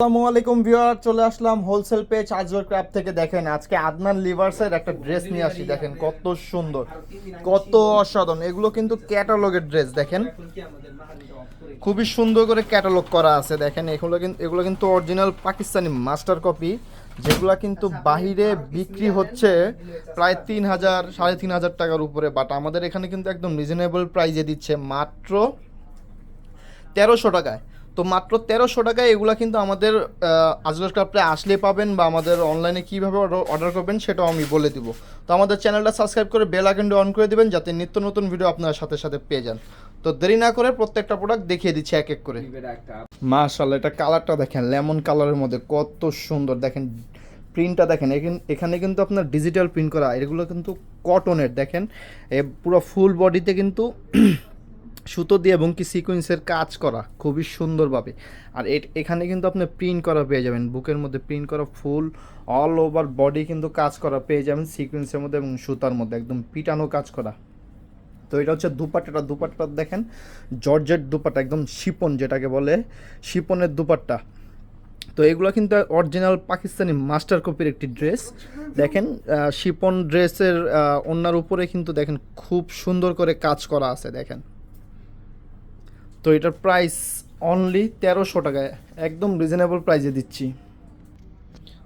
আসসালামু আলাইকুম ভিউয়ার, চলে আসলাম হোলসেল পেজ আজর ক্রাফ থেকে। দেখেন, আজকে আদনান লিভার্সের একটা ড্রেস নিয়ে আসি। দেখেন, কত সুন্দর, কত অসাধারণ। এগুলো কিন্তু ক্যাটালগের ড্রেস দেখেন। খুবই সুন্দর করে ক্যাটালগ করা আছে। দেখেন, এগুলো কিন্তু এগুলো কিন্তু অরিজিনাল পাকিস্তানি মাস্টার কপি যেগুলো কিন্তু বাহিরে বিক্রি হচ্ছে প্রায় তিন হাজার, সাড়ে তিন হাজার টাকার উপরে। বাট আমাদের এখানে কিন্তু একদম রিজনেবল প্রাইজে দিচ্ছে মাত্র তেরোশো টাকায়। তো মাত্র তেরোশো টাকায় এগুলো কিন্তু আমাদের আজলাস ক্রাফটে আসলে পাবেন বা আমাদের অনলাইনে কীভাবে অর্ডার করবেন সেটাও আমি বলে দিব। তো আমাদের চ্যানেলটা সাবস্ক্রাইব করে বেল আইকনটা অন করে দিবেন যাতে নিত্য নতুন ভিডিও আপনার সাথে সাথে পেয়ে যান। তো দেরি না করে প্রত্যেকটা প্রোডাক্ট দেখিয়ে দিচ্ছি এক এক করে। মাশাল্লাহ এটা কালারটা দেখেন লেমন কালারের মধ্যে কত সুন্দর। দেখেন প্রিন্টটা দেখেন এখান- এখানে কিন্তু আপনার ডিজিটাল প্রিন্ট করা এগুলো কিন্তু কটনের দেখেন এ পুরো ফুল বডিতে কিন্তু সুতো দিয়ে এবং কি সিকোয়েন্সের কাজ করা খুবই সুন্দরভাবে। আর এখানে কিন্তু আপনি প্রিন্ট করা পেয়ে যাবেন। বুকের মধ্যে প্রিন্ট করা ফুল অল ওভার বডি কিন্তু কাজ করা পেয়ে যাবেন সিকোয়েন্সের মধ্যে এবং সুতার মধ্যে। একদম পিটানো কাজ করা। তো এটা হচ্ছে দুপাট্টাটা। দুপাট্টা দেখেন, জর্জেট দুপাট্টা, একদম শিপন যেটাকে বলে, শিপনের দুপাট্টা। তো এগুলো কিন্তু অরিজিনাল পাকিস্তানি মাস্টার কপির একটি ড্রেস দেখেন শিপন ড্রেসের ওনার উপরে কিন্তু দেখেন খুব সুন্দর করে কাজ করা আছে, দেখেন। তো এটার প্রাইস অনলি তেরোশো টাকায় একদম রিজনেবল প্রাইসে দিচ্ছি।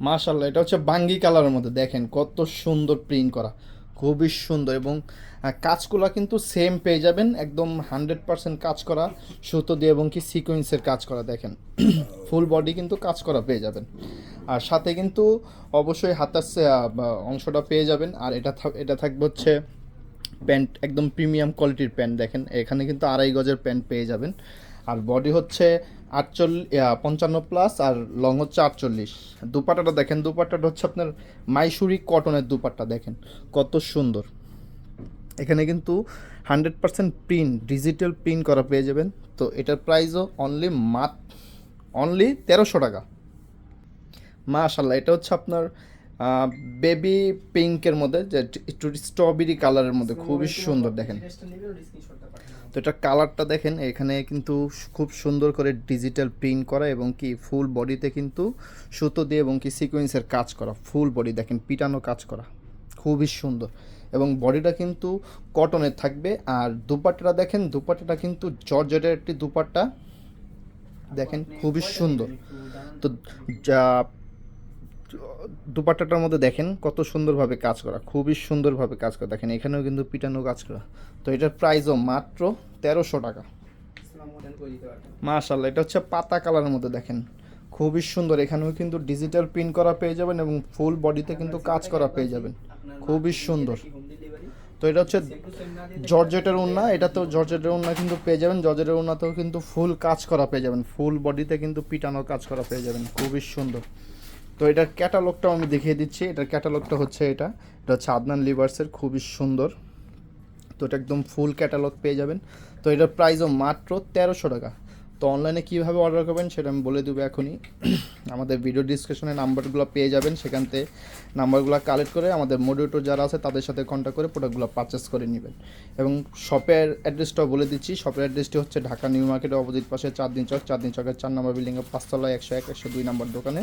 মাশাল্লাহ এটা হচ্ছে বাঙ্গি কালারের মধ্যে। দেখেন কত সুন্দর প্রিন্ট করা। খুবই সুন্দর এবং কাজগুলো কিন্তু সেম পেয়ে যাবেন। একদম হান্ড্রেড পার্সেন্ট কাজ করা, সুতো দিয়ে এবং কি সিকোয়েন্সের কাজ করা, দেখেন। ফুল বডি কিন্তু কাজ করা পেয়ে যাবেন। আর সাথে কিন্তু অবশ্যই হাতার অংশটা পেয়ে যাবেন। আর এটা এটা থাকবে হচ্ছে প্যান্ট, একদম প্রিমিয়াম কোয়ালিটির প্যান্ট দেখেন, এখানে কিন্তু আড়াই গজের প্যান্ট পেয়ে যাবেন। আর বডি হচ্ছে আটচল্লিশ পঞ্চান্ন প্লাস, আর লং হচ্ছে আটচল্লিশ। দুপাট্টাটা দেখেন, দুপাট্টাটা হচ্ছে আপনার মাইসুরি কটনের দুপাট্টা দেখেন, কত সুন্দর। এখানে কিন্তু hundred percent print, digital print করা পেয়ে যাবেন। তো এটার প্রাইসও অনলি মাত, অনলি তেরোশো টাকা। মাশাল্লাহ এটা হচ্ছে আপনার বেবি পিঙ্কের মধ্যে যে একটু স্ট্রবেরি কালারের মধ্যে খুবই সুন্দর দেখেন। তো এটা কালারটা দেখেন, এখানে কিন্তু খুব সুন্দর করে ডিজিটাল প্রিন্ট করা এবং কি ফুল বডিতে কিন্তু সুতো দিয়ে এবং কি সিকোয়েন্সের কাজ করা ফুল বডি দেখেন, পিটানো কাজ করা, খুবই সুন্দর। এবং বডিটা কিন্তু কটনের থাকবে, আর দুপাট্টাটা দেখেন, দুপাট্টাটা কিন্তু জর্জেটের একটি দুপাট্টা, দেখেন, খুবই সুন্দর। তো দুপাট্টাটার মধ্যে দেখেন কত সুন্দরভাবে কাজ করা, খুবই সুন্দরভাবে কাজ করা। দেখেন এখানেও কিন্তু পিটানো কাজ করা। তো এটার প্রাইসও মাত্র তেরোশো টাকা। মাশাল্লাহ এটা হচ্ছে পাতা কালারের মধ্যে দেখেন। খুবই সুন্দর, এখানেও কিন্তু ডিজিটাল প্রিন্ট করা পেয়ে যাবেন এবং ফুল বডিতে কিন্তু কাজ করা পেয়ে যাবেন। খুবই সুন্দর। তো এটা হচ্ছে জর্জেটের উন্না এটা তো জর্জেটের উন্না কিন্তু পেয়ে যাবেন, জর্জেটের উন্নাতেও কিন্তু ফুল কাজ করা পেয়ে যাবেন। ফুল বডিতে কিন্তু পিটানো কাজ করা পেয়ে যাবেন। খুবই সুন্দর। তো এটার ক্যাটালগটাও আমি দেখিয়ে দিচ্ছি। এটার ক্যাটালগটা হচ্ছে এটা। এটা হচ্ছে আদনান লিভার্সের, খুবই সুন্দর। তো এটা একদম ফুল ক্যাটালগ পেয়ে যাবেন। তো এটার প্রাইসও মাত্র তেরোশো টাকা। তো অনলাইনে কীভাবে অর্ডার করবেন সেটা আমি বলে দেবো এখনই। আমাদের ভিডিও ডিসক্রিপশনে নাম্বারগুলো পেয়ে যাবেন। সেখান থেকে নাম্বারগুলো কালেক্ট করে আমাদের মোডিউটর যারা আছে, তাদের সাথে কন্ট্যাক্ট করে প্রোডাক্টগুলো পারচেস করে নেবেন। এবং শপের অ্যাড্রেসটাও বলে দিচ্ছি। শপের অ্যাড্রেসটি হচ্ছে ঢাকা নিউ মার্কেটের অপোজিট পাশে চার দিন চক। চার দিন চকের চার নম্বর বিল্ডিংয়ে পাঁচতলা একশো এক, একশো দুই নম্বর দোকানে।